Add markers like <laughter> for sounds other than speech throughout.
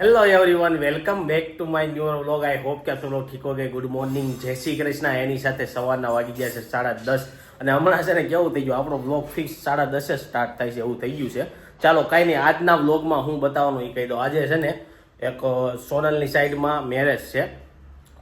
Hello everyone welcome back to my new vlog I hope કે તમે ઠીક હો ગઈ ગુડ મોર્નિંગ જય શ્રી કૃષ્ણ. એની સાથે સવારના વાગી ગયા છે સાડા દસ. અને હમણાં છે ને કેવું થઈ ગયું? આપણો બ્લોગ ફિક્સ સાડા દસે સ્ટાર્ટ થાય છે એવું થઈ ગયું છે. ચાલો, કાંઈ નહીં. આજના બ્લોગમાં હું બતાવવાનું એ કહી દઉં. આજે છે ને એક સોનલની સાઈડમાં મેરેજ છે.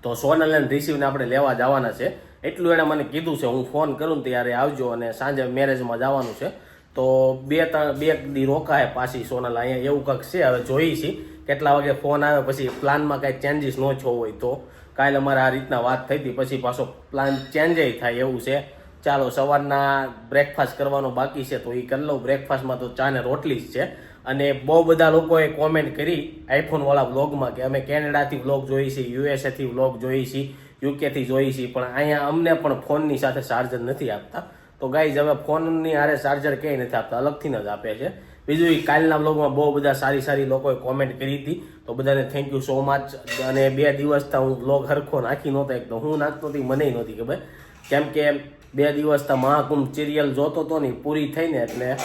તો સોનલ અને રિસીવને આપણે લેવા જવાના છે. એટલું એણે મને કીધું છે. હું ફોન કરું ત્યારે આવજો અને સાંજે મેરેજમાં જવાનું છે. તો બે ત્રણ બે દી રોકાય પાછી સોનલ. અહીંયા એવું કંઈક છે, હવે જોઈ છીએ કેટલા વાગે ફોન આવે, પછી પ્લાનમાં કાંઈ ચેન્જીસ ન થયો હોય તો. કાલે અમારે આ રીતના વાત થઈ હતી, પછી પાછો પ્લાન ચેન્જ થાય એવું છે. ચાલો, સવારના બ્રેકફાસ્ટ કરવાનો બાકી છે, તો એ કરી લઉં. બ્રેકફાસ્ટમાં તો ચા ને રોટલી જ છે. અને બહુ બધા લોકોએ કોમેન્ટ કરી આઈફોનવાળા વ્લોગમાં કે અમે કેનેડાથી વ્લોગ જોઈએ છીએ યુએસએથી વ્લોગ જોઈએ છીએ યુકેથી જોઈએ છીએ, પણ અહીંયા અમને પણ ફોનની સાથે ચાર્જર નથી આપતા. તો ગાઈઝ હવે ફોનની આરે ચાર્જર ક્યાંય નથી આપતા, અલગથી જ આપે છે. બીજું એ કાલના બ્લોગમાં બહુ બધા સારી સારી લોકોએ કોમેન્ટ કરી હતી. તો બધાને થેન્ક યુ સો મચ અને બે દિવસથી હું બ્લોગ હરખો નાખી નહોતો એક તો હું નાખતો હતી મને નહોતી ખબર. કેમ કે બે દિવસથી મહાકુંભ સિરિયલ જોતો હતો ને પૂરી થઈને એટલે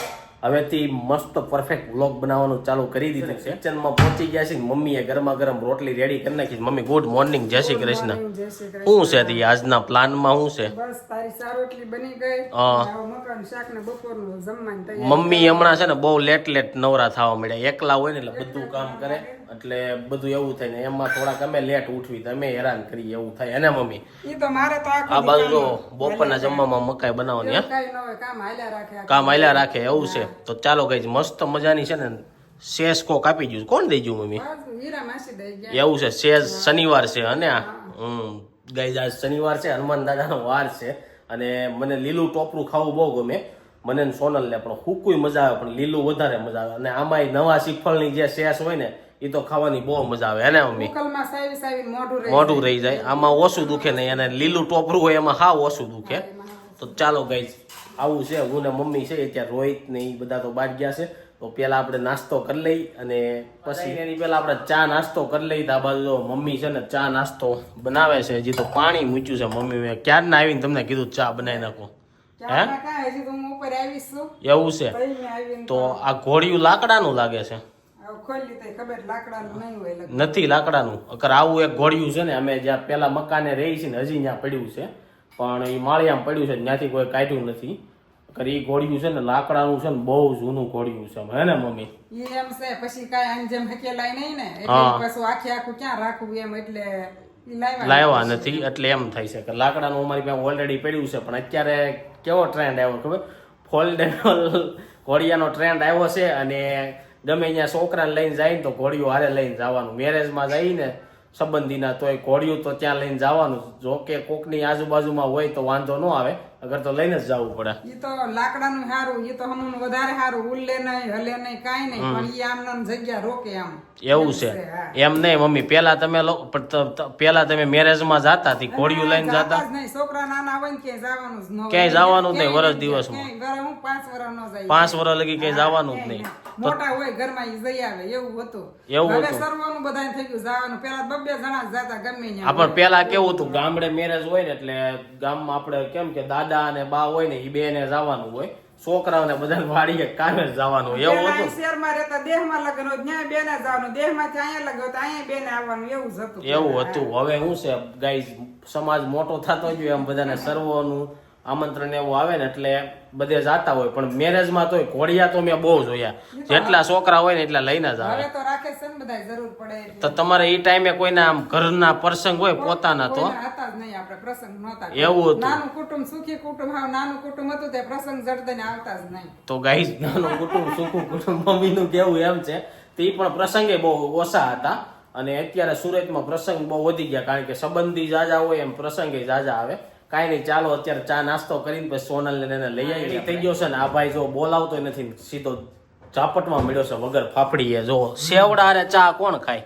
હવેથી મસ્ત પરફેક્ટ વ્લોગ બનાવવાનું ચાલુ કરી દીધું છે. કિચનમાં પહોંચી ગયા છે ને મમ્મીએ ગરમા ગરમ રોટલી રેડી કરી નાખી મમ્મી ગુડ મોર્નિંગ જય શ્રી કૃષ્ણ. શું છે તી આજના પ્લાનમાં શું છે? બસ તારી સાર રોટલી બની ગઈ. હા. મકાન શાક ને બપોરનું જમવાની મમ્મી હમણાં છે ને બહુ લેટ લેટ નવરા થવા મળ્યા એકલા હોય ને એટલે બધું કામ કરે. એટલે બધું એવું થાય ને એમાં થોડાક અમે લેટ ઉઠવી તમે અમે હેરાન કરીએ એવું થાય. એને મમ્મી આ બાજુ બપોરના જમવામાં મકાઈ બનાવવાની કામ હાલ્યા રાખે એવું છે. તો ચાલો કઈ મસ્ત મજાની છે ને શેષ કોક આપી ગયું કોણ દઈ ગયું મમ્મી? એવું છે શેષ શનિવાર છે અને હમ ગઈ આજ શનિવાર છે હનુમાન દાદાનો વાર છે. અને મને લીલું ટોપરું ખાવું બહુ ગમે. મને ને સોનલને પણ હુકુય મજા આવે પણ લીલું વધારે મજા આવે. અને આમાંય નવા શ્રીફળની જે શેષ હોય ને એ તો ખાવાની બહુ મજા આવે એને મમ્મી? મોઢું રહી જાય. આમાં ઓછું દુખે નહીં અને લીલું ટોપરું હોય એમાં હા ઓછું દુખે. તો ચાલો ગઈ આવું છે. હું ને મમ્મી છે અત્યારે રોહિત ને એ બધા તો બહાર ગયા છે. તો પેલા આપણે નાસ્તો કરી લઈ અને પછી એની પેલા આપણે ચા નાસ્તો કરી લઈ. તો આ બાજુ મમ્મી છે ને ચા નાસ્તો બનાવે છે. હજી તો પાણી મૂચ્યું છે મમ્મી. મેં ક્યારના આવીને તમને કીધું ચા બનાવી નાખો? હું? ઉપર આવીશ છું. એવું છે. તો આ ઘોડિયું લાકડાનું લાગે છે. નથી લાકડાનું. અગર આવું એક ગોળિયું છે ને અમે જ્યાં પેલા મકાને રહી છે ને હજી ત્યાં પડ્યું છે. પણ એ માળિયામાં પડ્યું છે ત્યાંથી કોઈ કાઢ્યું નથી. અગર એ ગોળિયું છે ને લાકડાનું છે ને બહુ જૂનું ઘોડિયું છે હે ને મમ્મી? એમ છે પછી કાંઈ આમ જેમ હકેલાય નહીં ને. એટલે પાછું આખે આખું ક્યાં રાખવું એમ એટલે લાવ્યા લાવ્યા નથી. એટલે એમ થાય છે કે લાકડાનું અમારી પાસે ઓલરેડી પડ્યું છે પણ અત્યારે કેવો ટ્રેન્ડ આવ્યો ખબર? ફોલ્ડેબલ ઘોડિયાનો ટ્રેન્ડ આવ્યો છે અને ગમે ત્યાં છોકરાને લઈને જાય ને તો ઘોડિયું હારે લઈને જવાનું. મેરેજમાં જઈને સંબંધીના તોય ઘોડિયું તો ત્યાં લઈને જવાનું. જો કે કોકની આજુબાજુમાં હોય તો વાંધો ન આવે. અગર તો લઈને જ જવું પડે. ઈ તો લાકડાનું સારું ઈ તો હમણાં વધારે હારું ઉલ્લે નહીં હલે નહીં કાંઈ નહીં પણ ઈ આમ જગ્યા રોકે આમ. એવું છે. એમ નહીં મમ્મી પેલા તમે પેલા તમે મેરેજમાં જાતા હતી ઘોડિયું લઈને જાતા નહીં છોકરા નાના હોય ને ક્યાંય જવાનું જ ન ક્યાંય જવાનું જ નહીં વરસ દિવસમાં. ઘરે હું પાંચ વર્ષ નો જાય પાંચ વર્ષ લગી કઈ જવાનું જ નહીં. મોટા હોય ઘરમાં ઈ જઈ આવે એવું હતું. એવું હતું. સર્વનું બધાને થઈ ગયું જવાનું. પેલા બબ્બે જણા જતા જાતા ગમે ત્યાં પણ પેલા કેવું હતું ગામડે મેરેજ હોય ને એટલે ગામમાં આપણે કેમ કે દાદા અને બા હોય ને એ બે ને જવાનું હોય. છોકરાઓને બધાને વાડીએ કામે જવાનું હોય. એવું હતું શહેરમાં રહેતા દેહમાં લગ્ન હોય ત્યાં બેને જવાનું. દેહમાંથી અહીંયા લગ્ન હોય તો અહીંયા બેને આવવાનું. એવું જ હતું. એવું હતું. હવે શું છે ગાઈઝ સમાજ મોટો થતો ગયો એમ બધાને સર્વનું. આમંત્રણ એવું આવે ને એટલે બધે જાતા હોય. પણ મેરેજમાં તોય ઘોડિયા તો મેં બહુ જોયા. જેટલા છોકરા હોય ને એટલા લઈને જ આવે. તો રાખે ને બધા જરૂર પડે તો તમારે એ ટાઈમે કોઈના આમ ઘરના પ્રસંગ હોય પોતાના તો. હતા જ નહીં આપણે પ્રસંગ એવું. નાનું કુટુંબ સુખી કુટુંબ હા નાનું કુટુંબ હતું તે પ્રસંગ જડદને આવતા જ નહીં. તો ગાઈઝ નાનું કુટુંબ સુખું કુટુંબ મમ્મીનું કેવું એમ છે તે પણ પ્રસંગે બહુ ઓછા હતા. અને અત્યારે સુરતમાં પ્રસંગ બહુ વધી ગયા કારણ કે સંબંધી જાજા હોય એમ પ્રસંગે જાજા આવે. કાંઈ નહીં ચાલો અત્યારે ચા નાસ્તો કરીને પછી સોનલ ને એને લઈ આવી થઈ ગયો છે ને આ ભાઈ જો બોલાવતો નથી સીધો ઝાપટમાં મળ્યો છે વગર ફાફડીએ. જો સેવડા હારે ચા કોણ ખાય?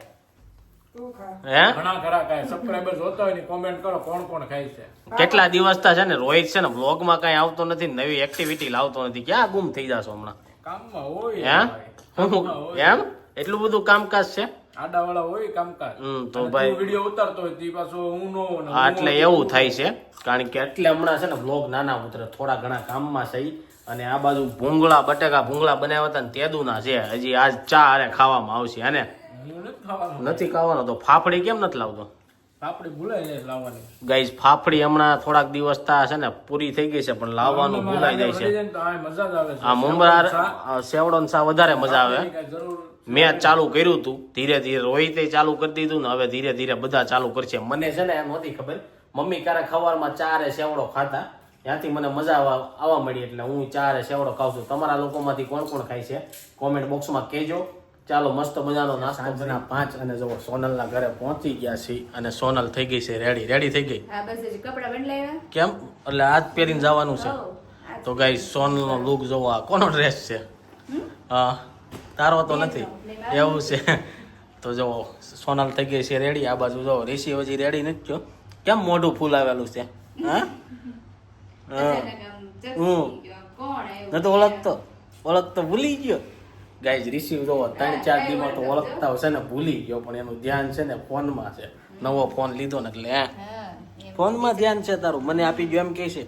હે? ઘણા ખરા કાંઈ સબસ્ક્રાઈબર જોતા હોય ને કોમેન્ટ કરો કોણ કોણ ખાય છે. કેટલા દિવસ છે ને રોહિત છે ને બ્લોગમાં કઈ આવતો નથી નવી એક્ટિવિટી લાવતો નથી. ક્યાં ગુમ થઈ જશો હમણાં? કામમાં હોય હે? ભાઈ. કામમાં હોય. એમ? એટલું બધું કામકાજ છે? આડાવાળા હોય કામકાજ. તો ભાઈ વીડિયો ઉતારતો હોય તે પાછો હું નો હા, એટલે એવું થાય છે કારણ કે એટલે હમણાં છે ને વ્લોગ નાના ઉતરે થોડા ઘણા કામમાં છે અને આ બાજુ ભૂંગળા બટેકા ભૂંગળા બનાવ્યા હતા ને તેદુના છે. હજી આજ ચા અરે ખાવામાં આવશે અને નથી ખાવાનો. તો ફાફડી કેમ નથી લાવતો? ફાફડી ભૂલાઈ જાય લાવવાની. ગાઈઝ ફાફડી હમણાં થોડાક દિવસ તા છે ને પૂરી થઈ ગઈ છે પણ લાવવાનું ભૂલાઈ જાય છે. વળી ને તો આ મજા જ આવે છે આ મુંબરા સેવડો ને સા વધારે મજા આવે. જરૂર મેં ચાલુ કર્યું હતું ધીરે ધીરે રોહિતે ચાલુ કરી દીધું ને હવે ધીરે ધીરે બધા ચાલુ કરશે. મને છે ને એમ નહોતી ખબર મમ્મી ક્યારેક ખવારમાં ચારે સેવડો ખાતા ત્યાંથી મને મજા આવવા આવવા મળી એટલે હું ચારે સેવડો ખાઉં છું. તમારા લોકોમાંથી કોણ કોણ ખાય છે? કોમેન્ટ બોક્સમાં કહેજો. ચાલો મસ્ત મજાનો નાસ્તો બના પાંચ અને જો સોનલના ઘરે પહોંચી ગયા છે અને સોનલ થઈ ગઈ છે રેડી રેડી થઈ ગઈ? આ બસ હજી કપડાં બદલાવ્યા કેમ? એટલે આજ પહેરીને જવાનું છે. તો ગાઈ સોનલનો લુક જોવો આ. કોનો ડ્રેસ છે? હા. તારો તો નથી. એવું છે. તો જો સોનલ થઈ ગઈ છે રેડી આ બાજુ જો ઋષિ હજી રેડી નથી થયો. કેમ મોઢું ફૂલ આવેલું છે? હા? હા. નતો ઓળખતો. ઓળખતો ભૂલી ગયો. ગાઈઝ રિસીવ જોવો ત્રણ ચાર દીમાં તો ઓળખતા હશે ને ભૂલી ગયો. પણ એનું ધ્યાન છે ને ફોનમાં છે. નવો ફોન લીધો ને એટલે હે. હા, ફોનમાં ધ્યાન છે તારું. મને આપી ગયો એમ કે છે.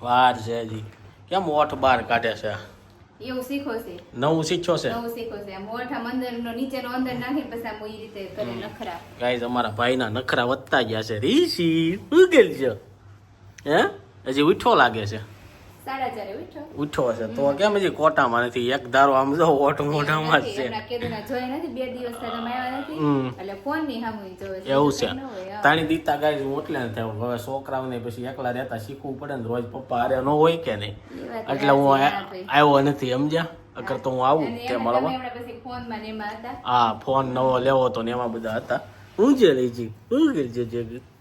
વાર છે હજી. કેમ ઓઠ બાર કાઢે છે? એવું શીખો છે. નવું શીખ્યો છે. નવું શીખો છે. આમ નો નીચે નીચેનો અંદર નાખી પછી આમ ઈ રીતે કરે નખરા. ગાઈઝ અમારા ભાઈના નખરા વધતા ગયા છે. રીશી ઉગેલ છે. હે? હજી ઉઠો લાગે છે. ઉઠો. છે. તો કેમ હજી કોટામાં નથી? એક ધારો આમ જો ઓટ મોઢામાં જ છે. એવું છે. તાણી દીતા ગાય ઓટલે નથી ને થયું હવે છોકરાઓને પછી એકલા રહેતા શીખવું પડે ને રોજ પપ્પા હારે ન હોય કે નહીં. એટલે હું. આવ્યો નથી સમજ્યા? અગર તો હું આવું કે મળવા? હા ફોન નવો લેવો તો ને એમાં બધા હતા. હું જે. લઈ જઈ હું ગેલ જે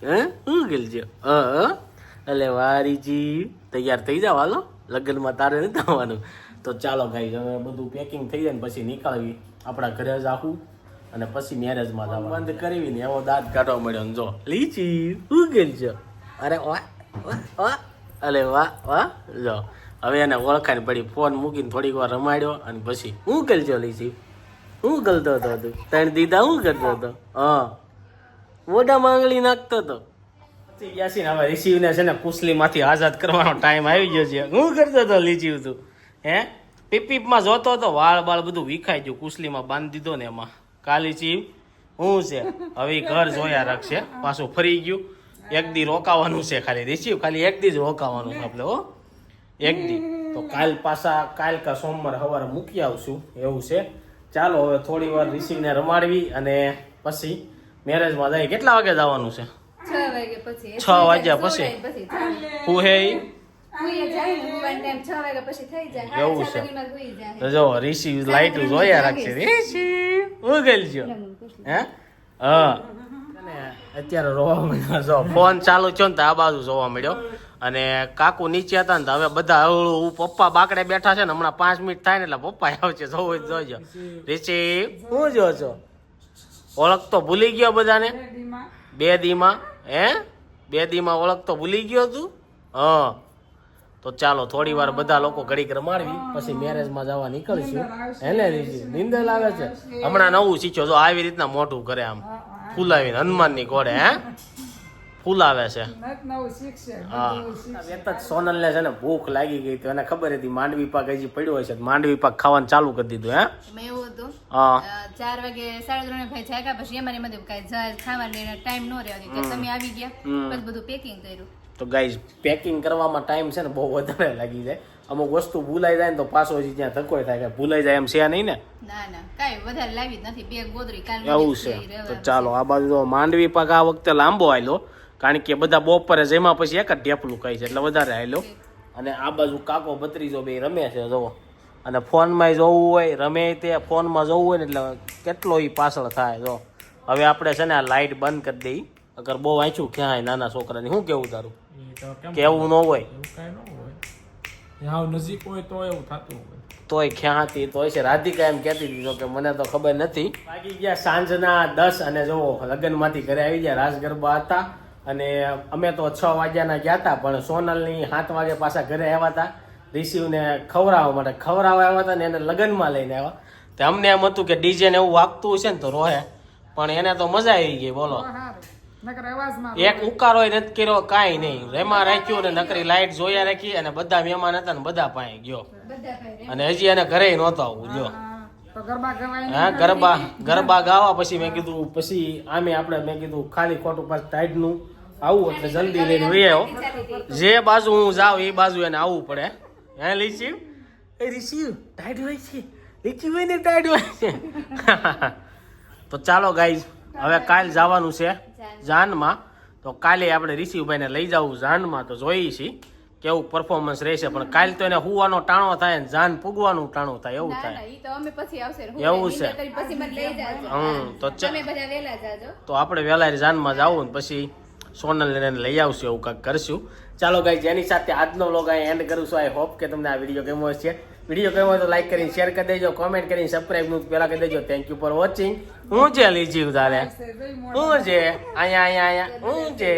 હે? હું ગેલ હા હ એટલે વારીજી તૈયાર થઈ જાવ હાલો. લગ્નમાં તારે નથી આવવાનું. તો ચાલો ભાઈ હવે બધું પેકિંગ થઈ જાય ને પછી નીકળવી. આપણા ઘરે જ આખું અને પછી મેરેજમાં જવા બંધ કરવી ને એવો દાંત કાઢવા મળ્યો ને જો. લીચી હું ગેલ છે? અરે વાહ વાહ અરે વાહ વાહ જો. હવે એને ઓળખાણ પડી ફોન મૂકીને થોડીક વાર રમાડ્યો અને પછી હું કરજો લીચી? હું કરતો હતો તું? ત્રણ દીધા હું કરતો હતો? હા. મોઢા માંગલી નાખતો હતો. યાસીન હવે રિસીવને છે ને કુસલીમાંથી આઝાદ કરવાનો ટાઈમ આવી ગયો છે. હું કરતો હતો લીચી તું? હે? પીપીપમાં જોતો હતો, વાળ બાળ બધું વિખાઈ ગયું, કુસલીમાં બાંધી દીધો ને એમાં. કાલી ચીવ હું છે? હવે ઘર જોયા રાખશે. પાછું ફરી ગયું. એક દી રોકાવાનું છે ખાલી. રિસીવ ખાલી એક દી જ રોકાવાનું છે આપણે, હો. એક દી. તો કાલ પાછા, કાલ કા સોમવાર સવારે મૂકી આવશું. એવું છે. ચાલો, હવે થોડી વાર રિસીવને રમાડવી અને પછી મેરેજમાં જાય કેટલા વાગે જવાનું છે? છ વાગ્યા પછી? હું હે એવું છે. જો રિસીવ લાઈટ જોયા રાખશે. હું ગયેલ છો હે? હા. અત્યારે રોવા મળ્યો. જો ફોન ચાલુ થયો ને તો આ બાજુ જોવા મળ્યો. અને કાકુ નીચે હતા ને તો હવે બધા હું પપ્પા બાકડે બેઠા છે ને હમણાં પાંચ મિનિટ થાય ને એટલે પપ્પા આવશે જોવું જ જોજો. રિસીવ હું જો છો? ઓળખ તો ભૂલી ગયો બધાને? બે દીમાં હે? બે દીમાં ઓળખ તો ભૂલી ગયો તું? હા. તો ચાલો, થોડી વાર બધા લોકો ઘડીક રમાડવી, પછી મેરેજમાં જવા નીકળશું. એને નિંદર લાગે છે. હમણાં નવું શીખ્યો, જો આવી રીતના મોટું કરે આમ ફૂલાવીને હનુમાનની ઘોડે હે? છે. હા. બધું શીખશે. એક જ સોનલને છે ને ભૂખ લાગી ગઈ તો એને ખબર હતી માંડવી પાક હજી પડ્યો હશે માંડવી પાક ખાવાનું ચાલુ કરી દીધું હે? મેં એવું હતું. હા. ચાર વાગે સાડા ત્રણ ભાઈ જાગ્યા પછી એમાં એમાં કાંઈ જાય ખાવાની ટાઈમ ન રહ્યો કે તમે આવી ગયા પછી બધું પેકિંગ કર્યું. તો ગાઈઝ પેકિંગ કરવામાં ટાઈમ છે ને બહુ વધારે લાગી જાય. અમુક વસ્તુ ભૂલાઈ જાય ને તો પાછો હજી ત્યાં ધક્કો થાય કે ભૂલાઈ જાય એમ છે નહીં ને? ના ના કાંઈ વધારે લાવી નથી. બે ગોદરી કાલ એવું છે. તો ચાલો આ બાજુ માંડવી પાક આ વખતે લાંબો આયલો. કારણ કે બધા બપોરે જેમાં પછી એક જ ઢેપલું કહે છે એટલે વધારે હાલ્યો. અને આ બાજુ કાકો ભત્રીજો બે રમે છે જોવો અને ફોનમાં જોવું હોય રમે તે ફોનમાં જોવું હોય ને એટલે કેટલો એ પાછળ થાય જો હવે આપણે છે ને આ લાઇટ બંધ કરી દઈ. અગર બહુ વાંચ્યું ક્યાંય નાના છોકરાની શું કેવું તારું? કેવું ન હોય. એવું કાંઈ ન હોય. ત્યાં નજીક હોય તો એવું થતું હોય. તોય ખ્યાતી તોય છે. રાધિકા એમ કહેતી હતી કે મને તો ખબર નથી. ગયા સાંજના દસ અને જો લગ્નમાંથી ઘરે આવી ગયા. રાસ ગરબા હતા. અને અમે તો છ વાગ્યાના ગયા હતા પણ સોનલની સાત વાગે પાછા ઘરે આવ્યા હતા. રિસીવને ખવડાવવા માટે ખવડાવવા આવ્યા હતા ને એને લગ્નમાં લઈને આવ્યા. તે અમને એમ હતું કે ડીજે ને એવું વાગતું હશે ને તો રોહે પણ એને તો મજા આવી ગઈ બોલો. એક ઉકારો નથી કર્યો કાંઈ નહીં. રેમાં રાખ્યું ને નકરી લાઈટ જોયા રાખી અને બધા મહેમાન હતા ને બધા પાસે ગયો. અને હજી એને ઘરે નહોતો આવવું જો હા. ગરબા ગરબા ગાવા પછી મેં કીધું પછી આમે આપણે મેં કીધું ખાલી ખોટું પાછું ટાઈટનું આવું એટલે જલ્દી લઈને આવ્યો. જે બાજુ હું જાઉં એ બાજુ એને આવવું પડે. હે લીચી? એ રિસીવ ટાઈટ હોય છે. લીચી હોય ને ટાઈટ હોય છે. <laughs> તો ચાલો ગાઈઝ હવે કાલ જવાનું છે જાનમાં. તો કાલે આપણે ઋષિભાઈને લઈ જવું જાનમાં તો જોઈએ છીએ કેવું પરફોર્મન્સ રહેશે. પણ કાલ તો એને હુવાનો ટાણો થાય ને જાન પૂગવાનું ટાણું થાય એવું થાય. એવું છે. હમ તો તો આપણે વહેલા જાનમાં જવું ને પછી સોનલ ને લઈ આવશું એવું કંઈક કરશું. ચાલો ગાઈ જેની સાથે આજનો લોગ અહીં એન્ડ કરું છું આઈ હોપ કે તમને આ વીડિયો ગમ્યો હશે. વીડિયો ગમ્યો હોય તો લાઈક કરીને શેર કરી દેજો કોમેન્ટ કરીને સબસ્ક્રાઈબનું પહેલા કરી દેજો. થેન્ક યુ ફોર વોચિંગ હું છે લીજી ઉધારે? હું છે? અહીંયા અહીંયા અહીંયા. હું છે?